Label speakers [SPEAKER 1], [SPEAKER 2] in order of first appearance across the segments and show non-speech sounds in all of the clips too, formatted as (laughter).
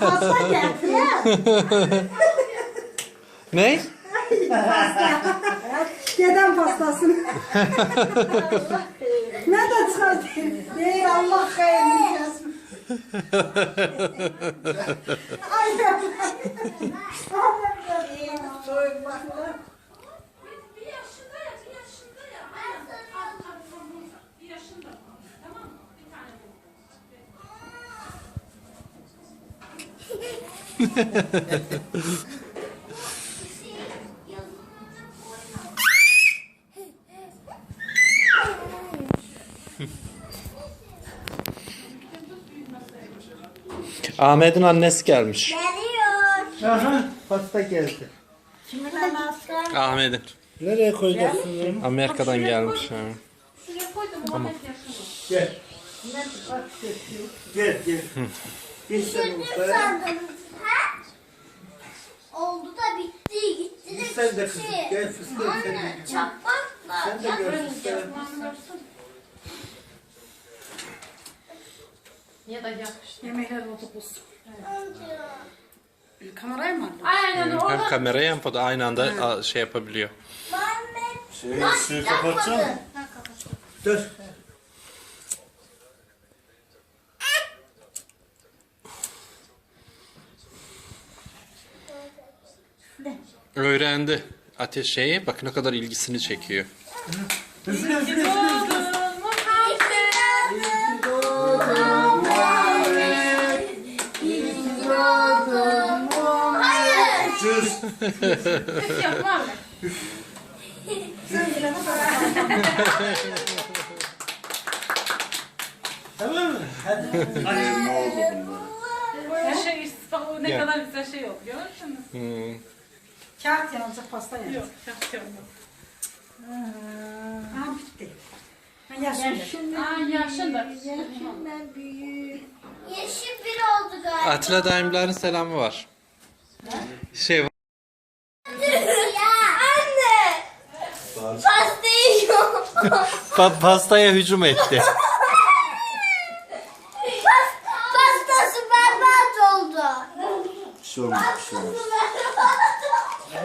[SPEAKER 1] Pasta ya.
[SPEAKER 2] Ne?
[SPEAKER 1] Dedem pastasını. ne de? Değil Allah hayırlı yazsın. Ay ben. Soyunmakla.
[SPEAKER 3] Bir yaşında ya, bir yaşında ya. Aynen. Bir yaşında. Tamam mı? Bir tane bu.
[SPEAKER 2] Ahmet'in annesi gelmiş.
[SPEAKER 4] Geliyor.
[SPEAKER 5] Aha pasta geldi.
[SPEAKER 4] Kimin anası?
[SPEAKER 2] Ahmet'in.
[SPEAKER 5] Nereye koyacaksın?
[SPEAKER 2] Amerika'dan gelmiş. ha.
[SPEAKER 3] Şuraya koydum. Yaşında.
[SPEAKER 5] Gel. Gel gel. Gel sen ortaya. Sen de kızım gel fıstık sen de.
[SPEAKER 4] Anne çakmakla.
[SPEAKER 5] Sen de gör fıstığı.
[SPEAKER 3] Ya da yakıştı.
[SPEAKER 1] Yemekler oldu buz.
[SPEAKER 4] Amca.
[SPEAKER 1] Kamerayı mı aldın?
[SPEAKER 3] Aynen
[SPEAKER 2] Hem
[SPEAKER 3] orada.
[SPEAKER 2] kamerayı hem foto aynı anda a- şey yapabiliyor.
[SPEAKER 5] Şey, suyu kapatacağım. Dur.
[SPEAKER 2] Öğrendi. Ateş şeyi bak ne kadar ilgisini çekiyor.
[SPEAKER 5] Hızlı hızlı hızlı hızlı.
[SPEAKER 4] Hayır.
[SPEAKER 5] Sus.
[SPEAKER 3] Ses yok Muhammed.
[SPEAKER 5] Tamam mı? Hadi. Hadi. Ne oldu bunda?
[SPEAKER 3] Her şey ne kadar güzel şey oldu. Görüyor musunuz?
[SPEAKER 2] Hmm.
[SPEAKER 1] Kağıt yanacak pasta yanacak.
[SPEAKER 3] Yok, çok yok.
[SPEAKER 1] Aha bitti. Ha, yaşın.
[SPEAKER 3] Aa.
[SPEAKER 1] Yaşından büyük.
[SPEAKER 4] Yeşil bir oldu galiba.
[SPEAKER 2] Atilla Daimler'in selamı var. Şey
[SPEAKER 4] ya anne. Pasta yiyor.
[SPEAKER 2] pa- pastaya hücum etti.
[SPEAKER 4] Pas- Pastası berbat oldu.
[SPEAKER 5] Bir şey olmaz bir şey olmaz.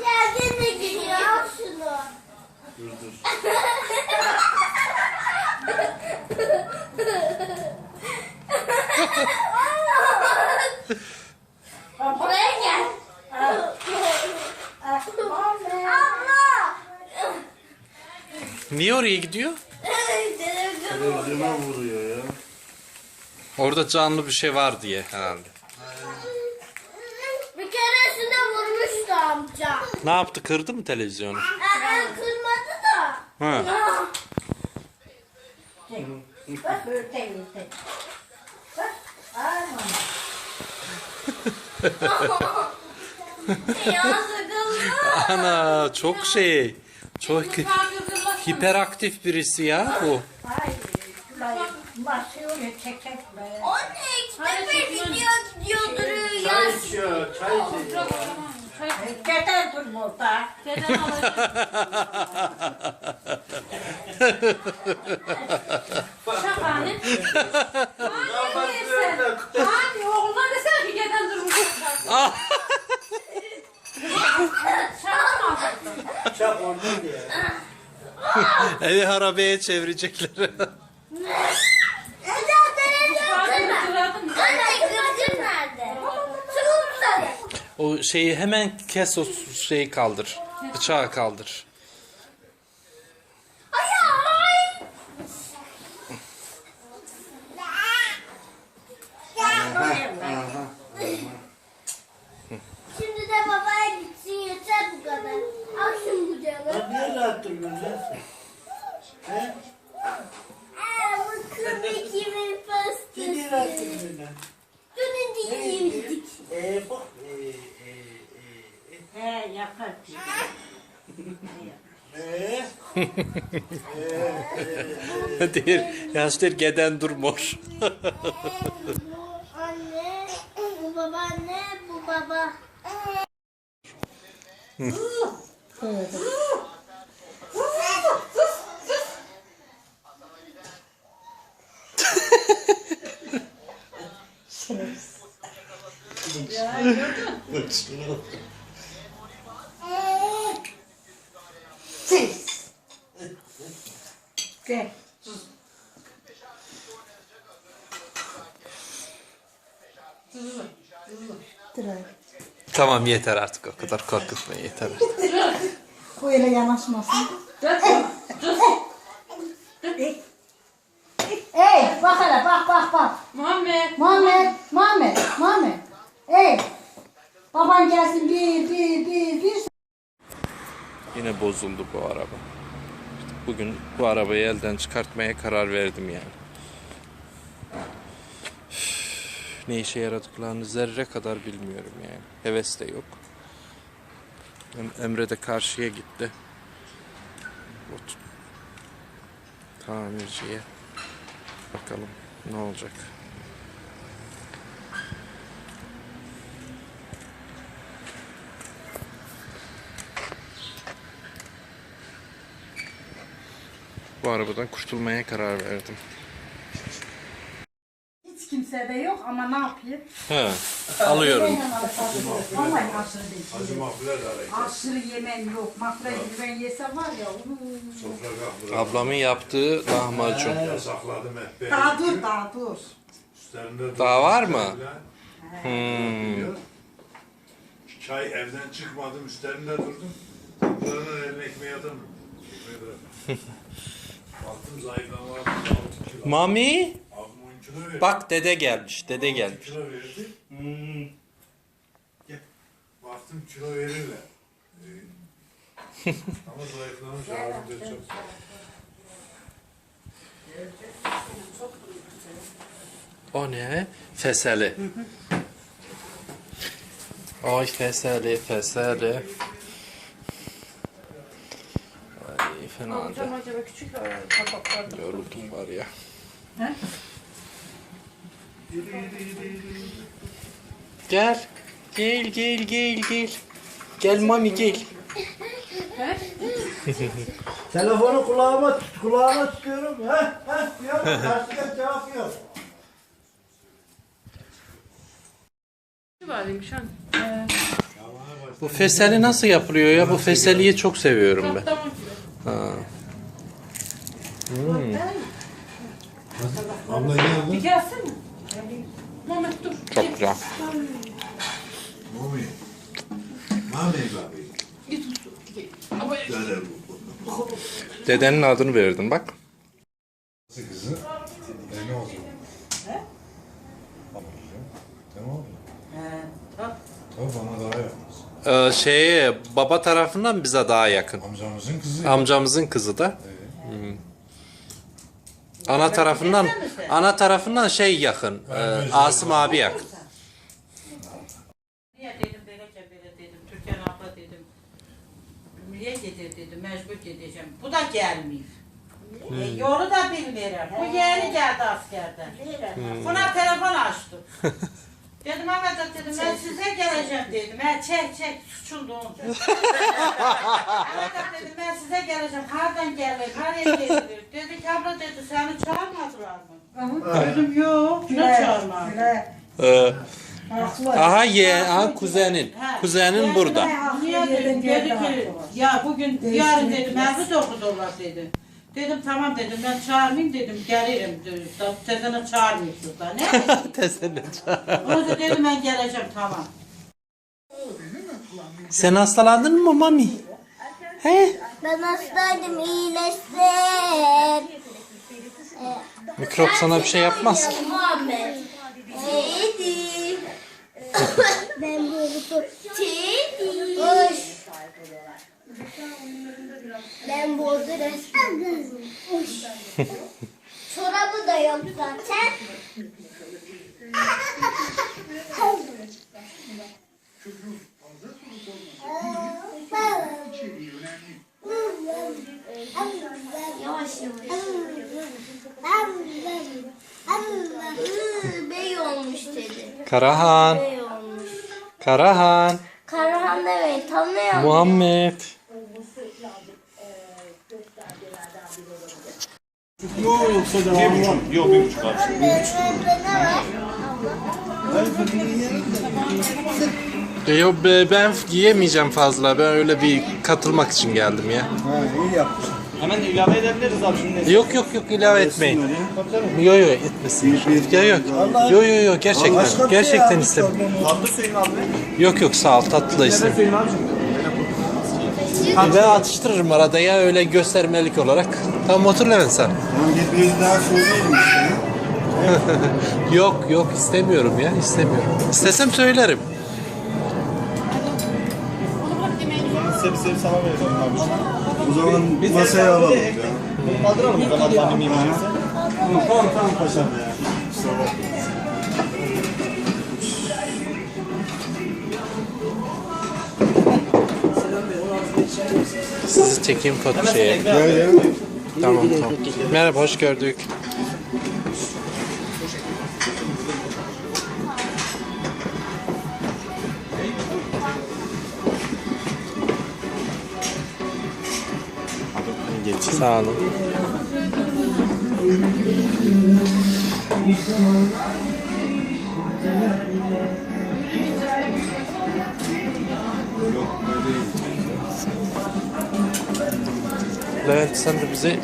[SPEAKER 4] Geldin (laughs) (laughs) de gidiyor. Al şunu.
[SPEAKER 5] Dur dur.
[SPEAKER 4] Buraya gel. Abla.
[SPEAKER 2] Niye oraya gidiyor?
[SPEAKER 5] Televizyona vuruyor ya.
[SPEAKER 2] Orada canlı bir şey var diye herhalde.
[SPEAKER 4] Bir keresinde vurmuştu amca.
[SPEAKER 2] Ne yaptı? Kırdı mı televizyonu?
[SPEAKER 4] Ee, kırmadı da.
[SPEAKER 2] Ha.
[SPEAKER 1] Bak böyle tek tek. Bak. Aman.
[SPEAKER 4] Ya sıkıldı.
[SPEAKER 2] Ana çok şey. Çok hiperaktif birisi ya bu.
[SPEAKER 1] Ay. Şurayı basıyor ya çekek be.
[SPEAKER 4] O ne işte bir gidiyor gidiyor duruyor ya.
[SPEAKER 5] Çay içiyor, çay içiyor.
[SPEAKER 1] Dede dur burada.
[SPEAKER 3] Dedem alır. Şahane. Hani sen? Hani oğluna ki
[SPEAKER 5] oradan diye.
[SPEAKER 2] Evi harabeye çevirecekler.
[SPEAKER 4] Eda televizyon kırma.
[SPEAKER 3] Hatırladın mı?
[SPEAKER 4] Anne kırıcın nerede? Sıkıldı.
[SPEAKER 2] o şeyi hemen kes o şeyi kaldır. Bıçağı kaldır.
[SPEAKER 4] Ay ay.
[SPEAKER 5] Aha.
[SPEAKER 4] Şimdi de babaya gitsin yeter bu kadar. Al şunu kucağına.
[SPEAKER 5] Lan niye rahat durmuyorsun sen? He?
[SPEAKER 4] Aa, bu kız kimin
[SPEAKER 5] Niye rahat
[SPEAKER 4] pastası?
[SPEAKER 5] durmuyorsun?
[SPEAKER 4] Dünün diyeyim.
[SPEAKER 5] Ee bak. Ee, ee, ee.
[SPEAKER 1] He yapar.
[SPEAKER 2] Değil. Yaşlar geden durmuş. (laughs)
[SPEAKER 4] Anne, bu babaanne, bu baba.
[SPEAKER 1] Ses. Gel.
[SPEAKER 2] Tamam yeter artık o kadar korkutma yeter artık. (laughs)
[SPEAKER 1] Bu öyle yanaşmasın. Ey bak hele bak bak bak.
[SPEAKER 3] Muhammed.
[SPEAKER 1] Muhammed, Muhammed, Muhammed. Ey. Baban gelsin bir bir bir bir.
[SPEAKER 2] Yine bozuldu bu araba. Bugün bu arabayı elden çıkartmaya karar verdim yani. Ne işe yaradıklarını zerre kadar bilmiyorum yani. Heves de yok. Em- Emre de karşıya gitti. Ot- Tamirciye. Bakalım ne olacak. Bu arabadan kurtulmaya karar verdim.
[SPEAKER 1] Hiç kimse de yok ama ne yapayım?
[SPEAKER 2] He, alıyorum.
[SPEAKER 1] Ama aşırı değil. Aşırı yemen yok. Mafrayı ben yesem var ya.
[SPEAKER 6] kapıları.
[SPEAKER 2] Ablamın yaptığı lahmacun.
[SPEAKER 6] Yasakladım hep.
[SPEAKER 1] Daha dur daha dur.
[SPEAKER 2] Daha var mı?
[SPEAKER 6] Hmm. Çay evden çıkmadım üstlerinde durdum. Bunların eline ekmeği atamıyorum. (laughs) Ekmeği. Baktım zayıflama var. 6 kilo.
[SPEAKER 2] Mami,
[SPEAKER 6] Abim 10 kilo verdi.
[SPEAKER 2] bak dede gelmiş, dede
[SPEAKER 6] 6
[SPEAKER 2] gelmiş.
[SPEAKER 6] kilo verdi. Hmm. Baktım kilo verirler. Ee, (laughs) Ama zayıflamış abim de çok.
[SPEAKER 2] O ne? Feseli. (laughs) Ay feseli, feseli. Fena da.
[SPEAKER 1] acaba küçük kapaklar.
[SPEAKER 2] Yoruldum var ya. Gel. Gel gel gel gel. Gel mami gel.
[SPEAKER 5] Telefonu kulağıma tut, kulağıma tutuyorum. Heh, heh diyor. Karşıdan cevap yok.
[SPEAKER 3] Varmış hani.
[SPEAKER 2] Bu feseli nasıl yapılıyor ya? Bu feseliyi çok seviyorum ben.
[SPEAKER 3] Tamam.
[SPEAKER 2] Ha.
[SPEAKER 6] Abla geldi.
[SPEAKER 3] Gelsin mi? Muhammed dur.
[SPEAKER 2] Çok güzel.
[SPEAKER 6] Mami. Mami babi.
[SPEAKER 3] Ama
[SPEAKER 6] Dede bu.
[SPEAKER 2] Dedenin adını verdim bak.
[SPEAKER 6] Kızı. E ne oldu? He? Tamam mı? Tabii bana daha yakın.
[SPEAKER 2] Ee, şeye baba tarafından bize daha yakın.
[SPEAKER 6] Amcamızın kızı.
[SPEAKER 2] Amcamızın kızı da. Hmm. Ana tarafından ana tarafından şey yakın. e, Asım abi yakın.
[SPEAKER 7] Niye dedim böylece böyle dedim. Türkan abla dedim. Niye getir dedim. Mecbur gideceğim. Bu da gelmiyor. E, yolu da bilmiyorum. Bu yeni geldi askerden. Buna telefon açtım. (laughs) dedim Ahmet dedim ben size geleceğim dedim. He çek çek suçun doğum. (laughs) Ahmet dedim ben size geleceğim. Hardan gelir, nereye gelir? Dedi ki abla dedi seni çağırmadılar mı? Dedim yok. Ne çağırmadı?
[SPEAKER 2] Ee, aha ye, aha kuzenin. Kuzenin burada.
[SPEAKER 7] Niye dedim, dedi ki ya bugün yarın dedim evde okudular dedi. Dedim tamam dedim ben çağırmayayım dedim gelirim dedi. Tezene çağırmıyorsunuz da ne? (laughs)
[SPEAKER 2] Teyzenin.
[SPEAKER 7] Onu da dedim ben geleceğim tamam.
[SPEAKER 2] Sen hastalandın mı mami? He?
[SPEAKER 4] Ben hastaydım iyileşsin.
[SPEAKER 2] Mikrop sana bir şey yapmaz. (laughs)
[SPEAKER 4] Ben boğuldum. Teddy. Ben bozu resmen. (laughs) Çorabı da yok zaten. yavaş yavaş. Bey olmuş dedi.
[SPEAKER 2] Karahan.
[SPEAKER 4] Bey olmuş.
[SPEAKER 2] Karahan.
[SPEAKER 4] Karahan demeyin tanıyorum. Muhammed. Demeyi tanıyor musun?
[SPEAKER 2] Muhammed. E, Yok be, ben yiyemeyeceğim fazla. Ben öyle bir katılmak için geldim ya.
[SPEAKER 5] Ha iyi yapmışsın.
[SPEAKER 8] Hemen ilave edebiliriz abi şimdi.
[SPEAKER 2] Yok yok yok ilave etmeyin. Yok yok etmesin. Yok yok. Yok yok yok gerçekten.
[SPEAKER 5] Bir şey
[SPEAKER 2] Gerçekten istemiyorum.
[SPEAKER 8] Tatlı suyun abi.
[SPEAKER 2] Yok yok sağ ol tatlı da istemiyorum. Ben atıştırırım arada ya öyle göstermelik olarak. Tamam otur Levent sen.
[SPEAKER 5] Gitmeyi daha söyleyelim işte. (laughs)
[SPEAKER 2] Yok yok istemiyorum ya istemiyorum. İstesem söylerim.
[SPEAKER 8] Sev sev sana vereceğim abi.
[SPEAKER 5] O zaman masaya alalım ya.
[SPEAKER 8] kaldıralım o zaman.
[SPEAKER 5] Tamam tamam paşam ya. Kusura bakma.
[SPEAKER 2] Sizi çekeyim foto şeye. Tamam tamam. Merhaba hoş gördük. Sağ olun. Levent sen de bize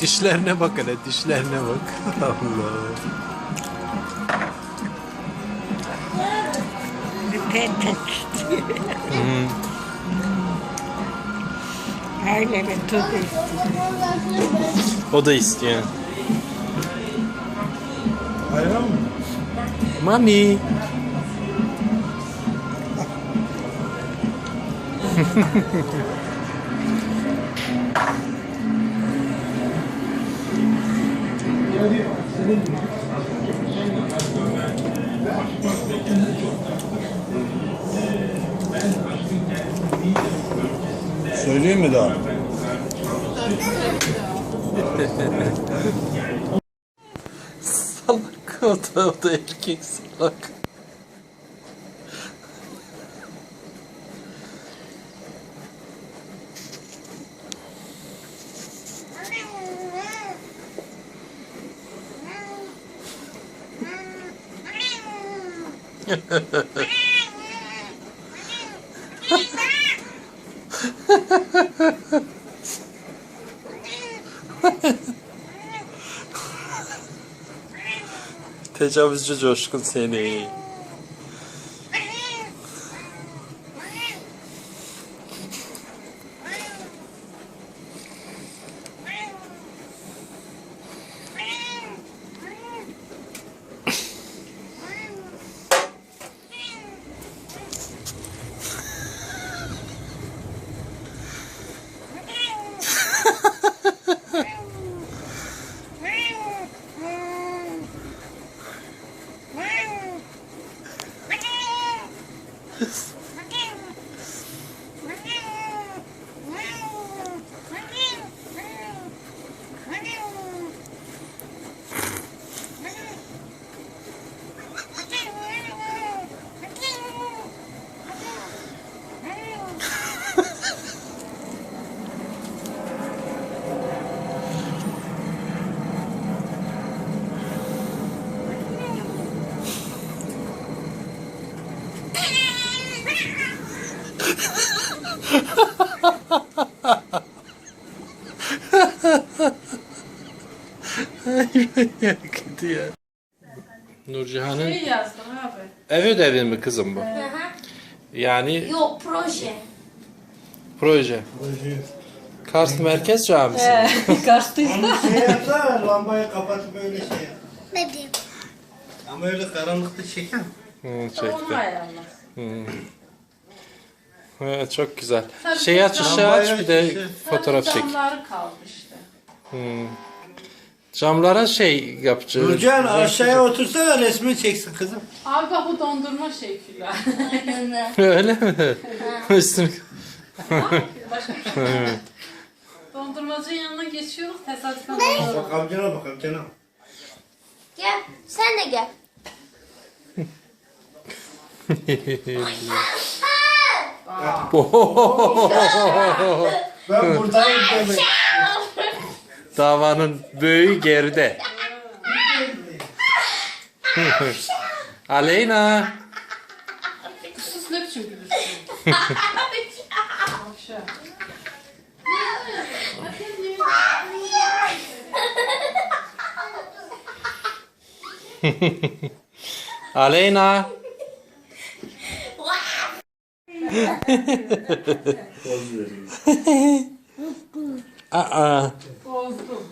[SPEAKER 2] dişlerine bak hele dişlerine bak. Allah.
[SPEAKER 9] Öyle bir tadı.
[SPEAKER 2] O da istiyor.
[SPEAKER 5] Ayran mı?
[SPEAKER 2] Mami.
[SPEAKER 5] Söyleyeyim mi daha?
[SPEAKER 2] Salak o da, o da erkek salak. (laughs) Tecavüzcü coşkun seni. Kötü ya. Nurcihan'ın
[SPEAKER 3] İyi yazdım abi.
[SPEAKER 2] ev ödevi mi kızım bu? Yani
[SPEAKER 4] Yok proje.
[SPEAKER 2] proje. Kars Merkez Camisi. (laughs)
[SPEAKER 5] Şey yapsana lambayı kapatıp öyle şey yap.
[SPEAKER 4] Ne diyeyim?
[SPEAKER 5] Ama öyle karanlıkta çeker.
[SPEAKER 2] Hı,
[SPEAKER 3] Onu
[SPEAKER 2] çekti.
[SPEAKER 3] ayarla.
[SPEAKER 2] Evet, çok güzel.
[SPEAKER 3] Tabii
[SPEAKER 2] Şey aç ışığı aç
[SPEAKER 5] lambayla
[SPEAKER 2] bir de
[SPEAKER 5] şey-
[SPEAKER 2] fotoğraf çek.
[SPEAKER 3] Camları kaldı işte.
[SPEAKER 2] Hı. Camlara şey yapacağız.
[SPEAKER 5] Nurcan aşağıya otursana resmi çeksin kızım.
[SPEAKER 3] Abi bak bu dondurma Küla. (laughs)
[SPEAKER 2] Öyle mi? Üstünü... (laughs)
[SPEAKER 3] Başka bir şey. Dondurmacının yanına geçiyoruz tesadüfen dondurma.
[SPEAKER 5] Bak amcana bak amcana.
[SPEAKER 4] Gel sen de gel. (laughs)
[SPEAKER 5] Ben buradayım demek.
[SPEAKER 2] Davanın büyüğü geride. (laughs) Aleyna.
[SPEAKER 3] Sus ne biçim gülürsün?
[SPEAKER 2] Aleyna. (laughs) (laughs) Aa.
[SPEAKER 3] Bozdum.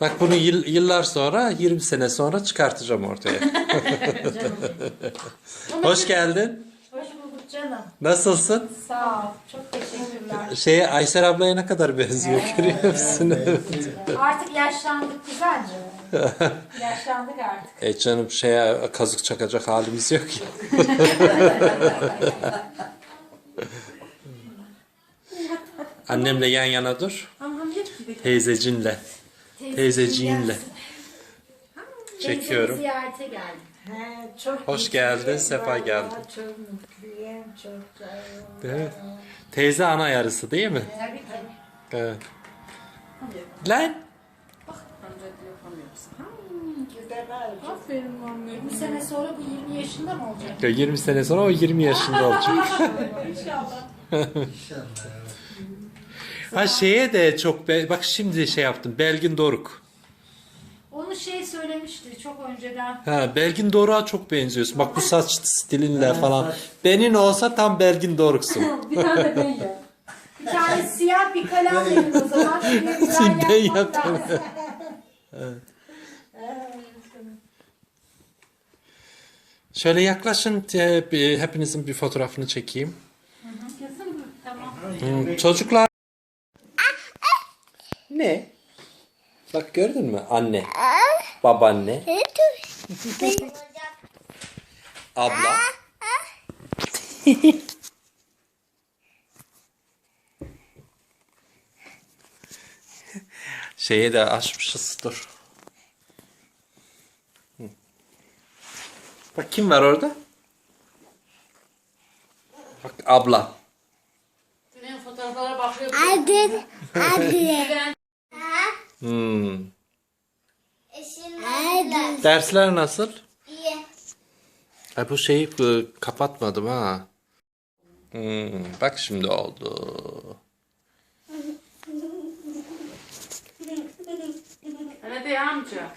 [SPEAKER 2] Bak bunu yıl- yıllar sonra, 20 sene sonra çıkartacağım ortaya. (laughs) Hoş geldin.
[SPEAKER 1] Hoş bulduk canım.
[SPEAKER 2] Nasılsın?
[SPEAKER 1] Sağ ol. Çok teşekkürler.
[SPEAKER 2] Şeye Aysel ablaya ne kadar benziyor görüyor musun? Evet.
[SPEAKER 1] Artık yaşlandık güzelce. (laughs) yaşlandık artık.
[SPEAKER 2] E canım şeye kazık çakacak halimiz yok ya. (laughs) Annemle yan yana dur. Teyzecinle. Teyzeciğinle. Çekiyorum.
[SPEAKER 1] Ziyarete geldim. He, çok
[SPEAKER 2] Hoş geldin, sefa geldin.
[SPEAKER 1] Çok mutluyum, çok güzel.
[SPEAKER 2] Evet. Teyze ana yarısı değil mi?
[SPEAKER 1] Tabii ki.
[SPEAKER 2] Evet. Lan.
[SPEAKER 1] Güzel abi.
[SPEAKER 3] Aferin Muhammed.
[SPEAKER 1] Bir sene sonra bu 20 yaşında mı olacak?
[SPEAKER 2] Ya 20 sene sonra o 20 yaşında olacak. (laughs) (laughs) ha şeye de çok be- bak şimdi şey yaptım. Belgin Doruk.
[SPEAKER 1] Onu şey söylemişti çok önceden.
[SPEAKER 2] Ha Belgin Doruk'a çok benziyorsun. Bak bu saç stilinle falan. Benim olsa tam Belgin Doruk'sun. (laughs)
[SPEAKER 1] Bir tane de ben yap. Bir tane siyah bir kalem verin o zaman. (laughs) Şimdi ben
[SPEAKER 2] Ben
[SPEAKER 1] yapmam
[SPEAKER 2] yaptım.
[SPEAKER 1] lazım.
[SPEAKER 2] Şöyle yaklaşın e, bir- hepinizin bir fotoğrafını çekeyim.
[SPEAKER 3] Tamam.
[SPEAKER 2] Çocuklar. Ne? Bak gördün mü? Anne. Babaanne. Abla. Şeye de açmışız dur. Hı. Bak kim var orada? Bak abla.
[SPEAKER 3] Benim fotoğraflara bakıyor.
[SPEAKER 4] Hadi. Hadi.
[SPEAKER 2] Hmm.
[SPEAKER 4] Hadi.
[SPEAKER 2] Dersler nasıl?
[SPEAKER 4] İyi.
[SPEAKER 2] Ay bu şeyi e, kapatmadım ha. Hmm, bak şimdi oldu.
[SPEAKER 3] De amca.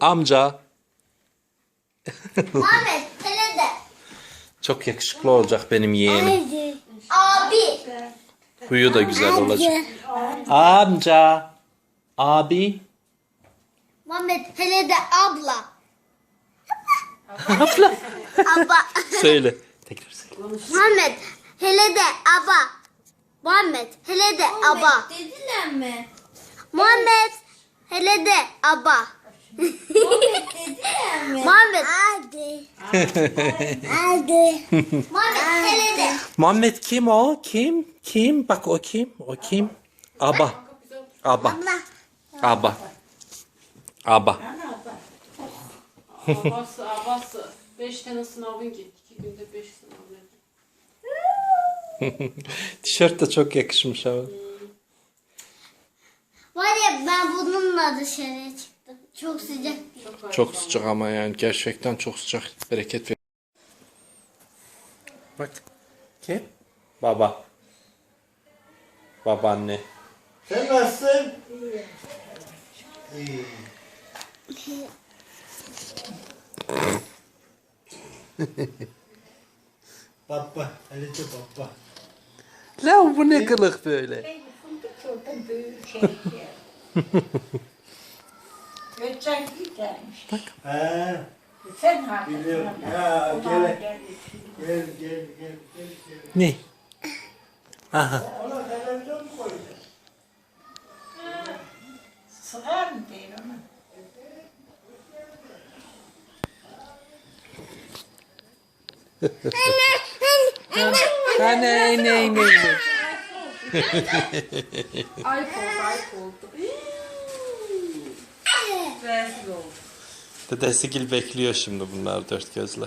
[SPEAKER 2] Amca (laughs)
[SPEAKER 4] Ahmet hele de.
[SPEAKER 2] çok yakışıklı olacak benim yeğenim.
[SPEAKER 4] Hadi. Abi.
[SPEAKER 2] Huyu da güzel olacak. Amca. Abi.
[SPEAKER 4] Muhammed hele de abla.
[SPEAKER 2] Abla.
[SPEAKER 4] Aba.
[SPEAKER 2] Söyle. Tekrar söyle.
[SPEAKER 4] Muhammed hele de aba. Muhammed hele de aba. Dediler mi? Muhammed hele de aba. Muhammed dediler mi? Muhammed. Hadi. Hadi. Muhammed hele de.
[SPEAKER 2] Muhammed kim o? Kim? Kim? Bak o kim? O kim? Aba. Aba. Aba. Aba.
[SPEAKER 3] Abası, abası. Beş tane sınavın gitti. İki günde beş sınav verdi. (laughs)
[SPEAKER 2] Tişört de çok yakışmış ama.
[SPEAKER 4] Var ya ben bununla dışarıya çıktım. Çok sıcak.
[SPEAKER 2] Çok sıcak ama yani gerçekten çok sıcak. Bereket ver. Bak. Kim? Baba. Babaanne.
[SPEAKER 5] Sen nasılsın? İyi. Baba, hele de baba.
[SPEAKER 2] La bu ne kılık böyle?
[SPEAKER 9] Geçen gidermiş.
[SPEAKER 5] He,
[SPEAKER 9] Sen haklısın.
[SPEAKER 5] biliyorum. Ya gel, gel, gel, gel, gel.
[SPEAKER 2] Ne? Aha.
[SPEAKER 5] Ona televizyon mu?
[SPEAKER 9] Sığar mı değil onu?
[SPEAKER 2] Ha ne ne ne ne.
[SPEAKER 3] Ayıp oldu, ayıp oldu. Rezil oldu.
[SPEAKER 2] Dedesigil bekliyor şimdi bunlar dört gözle.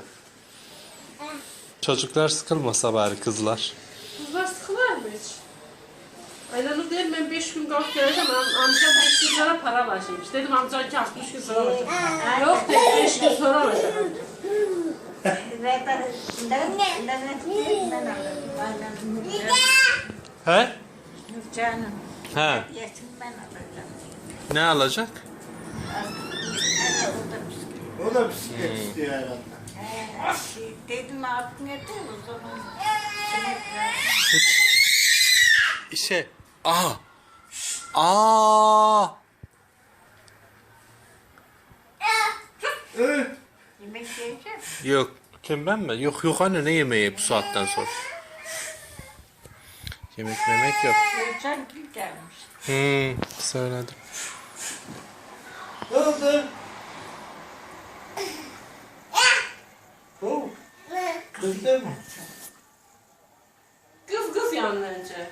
[SPEAKER 2] Çocuklar sıkılmasa bari. Kızlar
[SPEAKER 3] sıkılar mı hiç? Aylanur dedim ben 5 gün kalk geleceğim. Am amcam 5 gün sonra para alacakmış. Dedim amcan ki 60 gün sonra alacak. Yok dedi 5 gün sonra
[SPEAKER 9] alırım.
[SPEAKER 2] He?
[SPEAKER 9] Canım.
[SPEAKER 2] He.
[SPEAKER 9] Yesin ben alacağım.
[SPEAKER 2] Ne alacak?
[SPEAKER 9] O da bisiklet.
[SPEAKER 5] Bisiklet istiyor herhalde.
[SPEAKER 9] Dedim altın yeter o zaman.
[SPEAKER 2] İşe. Aa. Aa.
[SPEAKER 5] Evet.
[SPEAKER 9] Yemek yiyeceğim.
[SPEAKER 2] Yok. Kim ben mi? Yok yok anne ne yemeği bu saatten sonra? Yemek memek yok.
[SPEAKER 9] Geçen gün gelmiş.
[SPEAKER 2] Hmm, söyledim.
[SPEAKER 5] Ne oldu? Oh. Kızdı mı?
[SPEAKER 3] Kız kız yanlarınca.